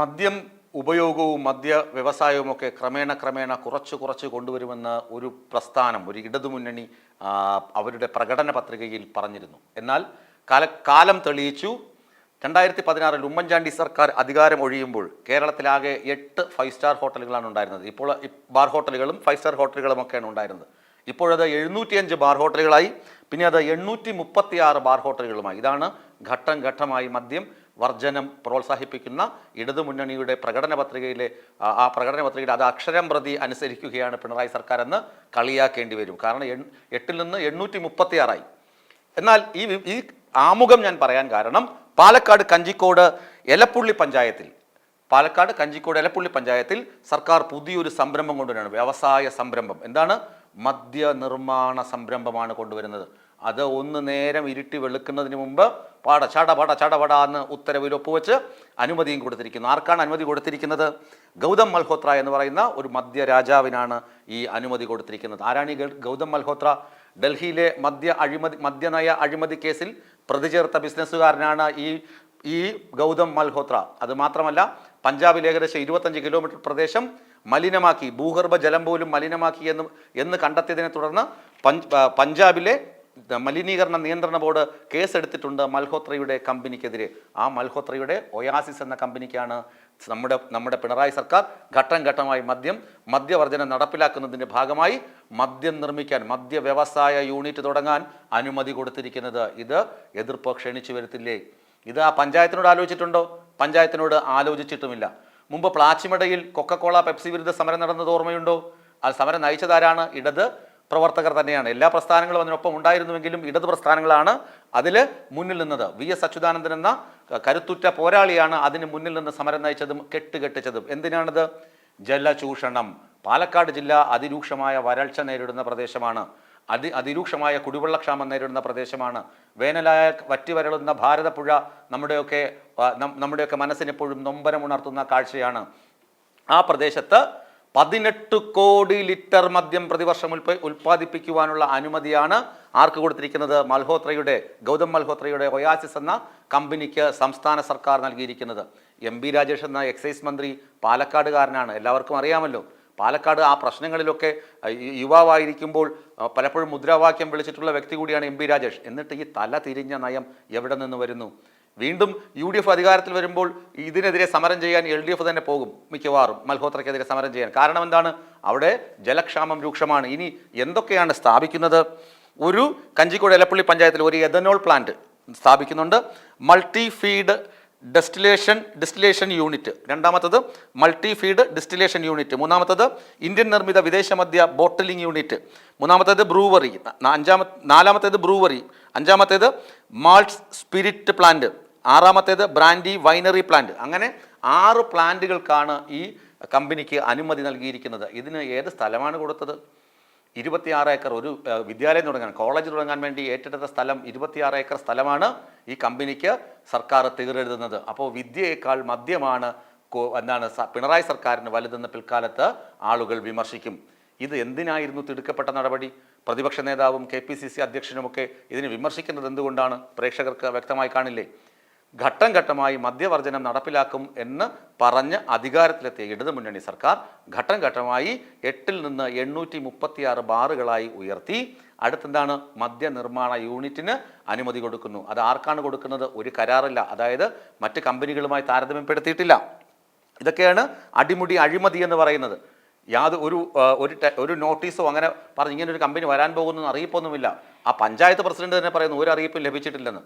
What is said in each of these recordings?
മദ്യം ഉപയോഗവും മദ്യ വ്യവസായവും ഒക്കെ ക്രമേണ ക്രമേണ കുറച്ച് കുറച്ച് കൊണ്ടുവരുമെന്ന് ഒരു പ്രസ്ഥാനം ഒരു ഇടതുമുന്നണി അവരുടെ പ്രകടന പത്രികയിൽ പറഞ്ഞിരുന്നു. എന്നാൽ കാല കാലം തെളിയിച്ചു. രണ്ടായിരത്തി പതിനാറിൽ ഉമ്മൻചാണ്ടി സർക്കാർ അധികാരം ഒഴിയുമ്പോൾ കേരളത്തിലാകെ എട്ട് ഫൈവ് സ്റ്റാർ ഹോട്ടലുകളാണ് ഉണ്ടായിരുന്നത്. ഇപ്പോൾ ബാർ ഹോട്ടലുകളും ഫൈവ് സ്റ്റാർ ഹോട്ടലുകളും ഒക്കെയാണ് ഉണ്ടായിരുന്നത് ഇപ്പോഴത് എഴുന്നൂറ്റിയഞ്ച് ബാർ ഹോട്ടലുകളായി. പിന്നെ അത് എണ്ണൂറ്റി മുപ്പത്തി ആറ് ബാർ ഹോട്ടലുകളുമായി. ഇതാണ് ഘട്ടം ഘട്ടമായി മദ്യം വർജനം പ്രോത്സാഹിപ്പിക്കുന്ന ഇടതുമുന്നണിയുടെ പ്രകടന പത്രികയിലെ ആ- പ്രകടന പത്രികയിൽ അത് അക്ഷരം പ്രതി അനുസരിക്കുകയാണ് പിണറായി സർക്കാർ എന്ന് കളിയാക്കേണ്ടി വരും. കാരണം എട്ടിൽ നിന്ന് എണ്ണൂറ്റി മുപ്പത്തി ആറായി എന്നാൽ ഈ ഈ ആമുഖം ഞാൻ പറയാൻ കാരണം പാലക്കാട് കഞ്ചിക്കോട് എലപ്പുള്ളി പഞ്ചായത്തിൽ പാലക്കാട് കഞ്ചിക്കോട് എലപ്പുള്ളി പഞ്ചായത്തിൽ സർക്കാർ പുതിയൊരു സംരംഭം കൊണ്ടുവരികയാണ്. വ്യവസായ സംരംഭം. എന്താണ്? മദ്യ നിർമ്മാണ സംരംഭമാണ് കൊണ്ടുവരുന്നത്. അത് ഒന്ന് നേരം ഇരുട്ടി വെളുക്കുന്നതിന് മുമ്പ് പാട ചാട പാട ചട എന്ന് ഉത്തരവിൽ ഒപ്പുവെച്ച് അനുമതിയും കൊടുത്തിരിക്കുന്നു. ആർക്കാണ് അനുമതി കൊടുത്തിരിക്കുന്നത്? ഗൗതം മൽഹോത്ര എന്ന് പറയുന്ന ഒരു മദ്യ രാജാവിനാണ് ഈ അനുമതി കൊടുത്തിരിക്കുന്നത്. ആരാണ് ഈ ഗൗതം മൽഹോത്ര? ഡൽഹിയിലെ മദ്യ അഴിമതി മദ്യനയ അഴിമതി കേസിൽ പ്രതി ചേർത്ത ബിസിനസ്സുകാരനാണ് ഈ ഈ ഗൗതം മൽഹോത്ര. അത് മാത്രമല്ല പഞ്ചാബിൽ ഏകദേശം ഇരുപത്തഞ്ച് കിലോമീറ്റർ പ്രദേശം മലിനമാക്കി ഭൂഗർഭ ജലം പോലും മലിനമാക്കി എന്ന് എന്ന് കണ്ടെത്തിയതിനെ തുടർന്ന് പഞ്ച് പഞ്ചാബിലെ മലിനീകരണ നിയന്ത്രണ ബോർഡ് കേസെടുത്തിട്ടുണ്ട് മൽഹോത്രയുടെ കമ്പനിക്കെതിരെ. ആ മൽഹോത്രയുടെ ഒയാസിസ് എന്ന കമ്പനിക്കാണ് നമ്മുടെ നമ്മുടെ പിണറായി സർക്കാർ ഘട്ടം ഘട്ടമായി മദ്യം മദ്യവർജനം നടപ്പിലാക്കുന്നതിന്റെ ഭാഗമായി മദ്യം നിർമ്മിക്കാൻ മദ്യ വ്യവസായ യൂണിറ്റ് തുടങ്ങാൻ അനുമതി കൊടുത്തിരിക്കുന്നത്. ഇത് എതിർപ്പ് ക്ഷണിച്ചു വരുത്തില്ലേ? ഇത് ആ പഞ്ചായത്തിനോട് ആലോചിച്ചിട്ടുണ്ടോ? പഞ്ചായത്തിനോട് ആലോചിച്ചിട്ടുമില്ല. മുമ്പ് പ്ലാച്ചിമടയിൽ കൊക്കക്കോള പെപ്സി വിരുദ്ധ സമരം നടന്നത് ഓർമ്മയുണ്ടോ? ആ സമരം നയിച്ചതാരാണ്? ഇടത് പ്രവർത്തകർ തന്നെയാണ്. എല്ലാ പ്രസ്ഥാനങ്ങളും അതിനൊപ്പം ഉണ്ടായിരുന്നുവെങ്കിലും ഇടത് പ്രസ്ഥാനങ്ങളാണ് അതിൽ മുന്നിൽ നിന്നത്. വി എസ് അച്യുതാനന്ദൻ എന്ന കരുത്തുറ്റ പോരാളിയാണ് അതിന് മുന്നിൽ നിന്ന് സമരം നയിച്ചതും കെട്ടുകെട്ടിച്ചതും. എന്തിനാണിത്? ജലചൂഷണം. പാലക്കാട് ജില്ല അതിരൂക്ഷമായ വരൾച്ച നേരിടുന്ന പ്രദേശമാണ്. അതി അതിരൂക്ഷമായ കുടിവെള്ളക്ഷാമം നേരിടുന്ന പ്രദേശമാണ്. വേനലായ വറ്റി വരളുന്ന ഭാരതപ്പുഴ നമ്മുടെയൊക്കെ നമ്മുടെയൊക്കെ മനസ്സിനെപ്പോഴും നൊമ്പരമുണർത്തുന്ന കാഴ്ചയാണ്. ആ പ്രദേശത്ത് പതിനെട്ട് കോടി ലിറ്റർ മദ്യം പ്രതിവർഷം ഉൽപ്പ ഉൽപ്പാദിപ്പിക്കുവാനുള്ള അനുമതിയാണ് ആർക്ക് കൊടുത്തിരിക്കുന്നത്? മൽഹോത്രയുടെ ഗൗതം മൽഹോത്രയുടെ ഒയാസിസ് എന്ന കമ്പനിക്ക് സംസ്ഥാന സർക്കാർ നൽകിയിരിക്കുന്നത്. എം ബി രാജേഷ് എന്ന എക്സൈസ് മന്ത്രി പാലക്കാടുകാരനാണ്. എല്ലാവർക്കും അറിയാമല്ലോ. പാലക്കാട് ആ പ്രശ്നങ്ങളിലൊക്കെ യുവാവായിരിക്കുമ്പോൾ പലപ്പോഴും മുദ്രാവാക്യം വിളിച്ചിട്ടുള്ള വ്യക്തി കൂടിയാണ് എം രാജേഷ്. എന്നിട്ട് ഈ തല തിരിഞ്ഞ നയം എവിടെ നിന്ന് വരുന്നു? വീണ്ടും യു ഡി എഫ് അധികാരത്തിൽ വരുമ്പോൾ ഇതിനെതിരെ സമരം ചെയ്യാൻ എൽ ഡി എഫ് തന്നെ പോകും മിക്കവാറും മൽഹോത്രയ്ക്കെതിരെ സമരം ചെയ്യാൻ. കാരണം എന്താണ്? അവിടെ ജലക്ഷാമം രൂക്ഷമാണ്. ഇനി എന്തൊക്കെയാണ് സ്ഥാപിക്കുന്നത്? ഒരു കഞ്ചിക്കോട് എലപ്പള്ളി പഞ്ചായത്തിൽ ഒരു ethanol plant സ്ഥാപിക്കുന്നുണ്ട്. Multi feed distillation distillation unit. രണ്ടാമത്തത് മൾട്ടി ഫീഡ് ഡിസ്റ്റിലേഷൻ യൂണിറ്റ്. മൂന്നാമത്തത് ഇന്ത്യൻ നിർമ്മിത വിദേശ മദ്യ ബോട്ടിലിംഗ് യൂണിറ്റ്. മൂന്നാമത്തേത് ബ്രൂവറി. അഞ്ചാമ നാലാമത്തേത് ബ്രൂവറി. അഞ്ചാമത്തേത് മാൾട്ട് സ്പിരിറ്റ് പ്ലാന്റ്. ആറാമത്തേത് ബ്രാൻഡി വൈനറി പ്ലാന്റ്. അങ്ങനെ ആറ് പ്ലാന്റുകൾക്കാണ് ഈ കമ്പനിക്ക് അനുമതി നൽകിയിരിക്കുന്നത്. ഇതിന് ഏത് സ്ഥലമാണ് കൊടുത്തത്? ഇരുപത്തിയാറ് ഏക്കർ ഒരു വിദ്യാലയം തുടങ്ങാൻ കോളേജ് തുടങ്ങാൻ വേണ്ടി ഏറ്റെടുത്ത സ്ഥലം ഇരുപത്തിയാറ് ഏക്കർ സ്ഥലമാണ് ഈ കമ്പനിക്ക് സർക്കാർ തീരെഴുതുന്നത്. അപ്പോൾ വിദ്യയേക്കാൾ മദ്യമാണ് എന്താണ് പിണറായി സർക്കാരിന് വലുതെന്ന് പിൽക്കാലത്ത് ആളുകൾ വിമർശിക്കും. ഇത് എന്തിനായിരുന്നു തിടുക്കപ്പെട്ട നടപടി? പ്രതിപക്ഷ നേതാവും കെ പി സി സി അധ്യക്ഷനുമൊക്കെ ഇതിനെ വിമർശിക്കുന്നത് എന്തുകൊണ്ടാണ്? പ്രേക്ഷകർക്ക് വ്യക്തമായി കാണില്ലേ? ഘട്ടം ഘട്ടമായി മദ്യവർജനം നടപ്പിലാക്കും എന്ന് പറഞ്ഞ് അധികാരത്തിലെത്തിയ ഇടതുമുന്നണി സർക്കാർ ഘട്ടം ഘട്ടമായി എട്ടിൽ നിന്ന് എണ്ണൂറ്റി മുപ്പത്തിയാറ് ബാറുകളായി ഉയർത്തി. അടുത്തെന്താണ്? മദ്യനിർമ്മാണ യൂണിറ്റിന് അനുമതി കൊടുക്കുന്നു. അത് ആർക്കാണ് കൊടുക്കുന്നത്? ഒരു കരാറില്ല. അതായത് മറ്റ് കമ്പനികളുമായി താരതമ്യപ്പെടുത്തിയിട്ടില്ല. ഇതൊക്കെയാണ് അടിമുടി അഴിമതി എന്ന് പറയുന്നത്. യാതൊരു ഒരു ഒരു ഒരു നോട്ടീസോ അങ്ങനെ പറഞ്ഞ് ഇങ്ങനെ ഒരു കമ്പനി വരാൻ പോകുന്നു അറിയിപ്പൊന്നുമില്ല. ആ പഞ്ചായത്ത് പ്രസിഡന്റ് തന്നെ പറയുന്നു ഒരു അറിയിപ്പും ലഭിച്ചിട്ടില്ലെന്ന്.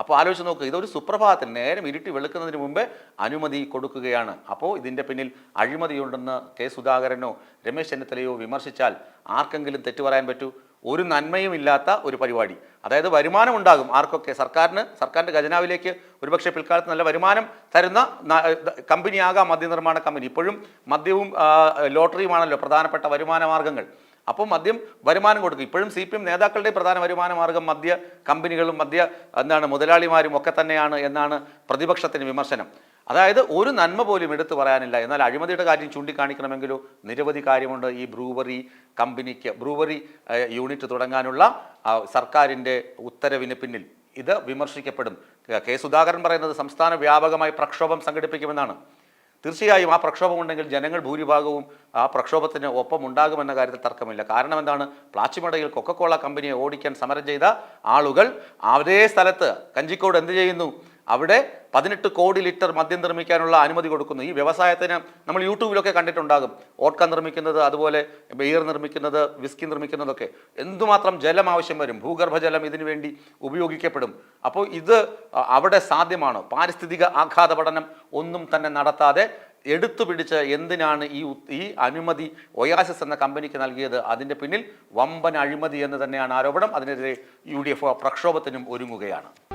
അപ്പോൾ ആലോചിച്ച് നോക്കുക ഇതൊരു സുപ്രഭാതത്തിൽ നേരം ഇരുട്ടി വെളുക്കുന്നതിന് മുമ്പേ അനുമതി കൊടുക്കുകയാണ്. അപ്പോൾ ഇതിന്റെ പിന്നിൽ അഴിമതിയുണ്ടെന്ന് കെ സുധാകരനോ രമേശ് ചെന്നിത്തലയോ വിമർശിച്ചാൽ ആർക്കെങ്കിലും തെറ്റു പറയാൻ പറ്റൂ? ഒരു നന്മയും ഇല്ലാത്ത ഒരു പരിപാടി. അതായത് വരുമാനം ഉണ്ടാകും. ആർക്കൊക്കെ? സർക്കാരിന് സർക്കാരിന്റെ ഖജനാവിലേക്ക് ഒരുപക്ഷെ പിൽക്കാലത്ത് നല്ല വരുമാനം തരുന്ന കമ്പനിയാകാം മദ്യനിർമ്മാണ കമ്പനി. ഇപ്പോഴും മദ്യവും ലോട്ടറിയുമാണല്ലോ പ്രധാനപ്പെട്ട വരുമാന മാർഗങ്ങൾ അപ്പോൾ മദ്യം വരുമാനം കൊടുക്കും. ഇപ്പോഴും സി പി എം നേതാക്കളുടെ പ്രധാന വരുമാന മാർഗം മദ്യ കമ്പനികളും മദ്യ എന്താണ് മുതലാളിമാരും ഒക്കെ തന്നെയാണ് എന്നാണ് പ്രതിപക്ഷത്തിന് വിമർശനം. അതായത് ഒരു നന്മ പോലും എടുത്തു പറയാനില്ല. എന്നാൽ അഴിമതിയുടെ കാര്യം ചൂണ്ടിക്കാണിക്കണമെങ്കിലോ നിരവധി കാര്യമുണ്ട്. ഈ ബ്രൂവറി കമ്പനിക്ക് ബ്രൂവറി യൂണിറ്റ് തുടങ്ങാനുള്ള സർക്കാരിന്റെ ഉത്തരവിന് പിന്നിൽ ഇത് വിമർശിക്കപ്പെടും. കെ സുധാകരൻ പറയുന്നത് സംസ്ഥാന വ്യാപകമായി പ്രക്ഷോഭം സംഘടിപ്പിക്കുമെന്നാണ്. തീർച്ചയായും ആ പ്രക്ഷോഭം ഉണ്ടെങ്കിൽ ജനങ്ങൾ ഭൂരിഭാഗവും ആ പ്രക്ഷോഭത്തിന് ഒപ്പം ഉണ്ടാകുമെന്ന കാര്യത്തിൽ തർക്കമില്ല. കാരണം എന്താണ്? പ്ലാച്ചിമടയിൽ കൊക്കക്കോള കമ്പനിയെ ഓടിക്കാൻ സമരം ചെയ്ത ആളുകൾ അതേ സ്ഥലത്ത് കഞ്ചിക്കോട് എന്ത് ചെയ്യുന്നു? അവിടെ പതിനെട്ട് കോടി ലിറ്റർ മദ്യം നിർമ്മിക്കാനുള്ള അനുമതി കൊടുക്കുന്നു. ഈ വ്യവസായത്തിന് നമ്മൾ യൂട്യൂബിലൊക്കെ കണ്ടിട്ടുണ്ടാകും. ഓട്ക നിർമ്മിക്കുന്നത് അതുപോലെ ബിയർ നിർമ്മിക്കുന്നത് വിസ്കി നിർമ്മിക്കുന്നതൊക്കെ. എന്തുമാത്രം ജലം ആവശ്യം വരും? ഭൂഗർഭജലം ഇതിനു വേണ്ടി ഉപയോഗിക്കപ്പെടും. അപ്പോൾ ഇത് അവിടെ സാധ്യമാണ്? പാരിസ്ഥിതിക ആഘാത പഠനം ഒന്നും തന്നെ നടത്താതെ എടുത്തു പിടിച്ച് എന്തിനാണ് ഈ ഈ അനുമതി ഒയാസിസ് എന്ന കമ്പനിക്ക് നൽകിയത്? അതിന്റെ പിന്നിൽ വമ്പൻ അഴിമതി എന്ന് തന്നെയാണ് ആരോപണം. അതിനെതിരെ യു പ്രക്ഷോഭത്തിനും ഒരുങ്ങുകയാണ്.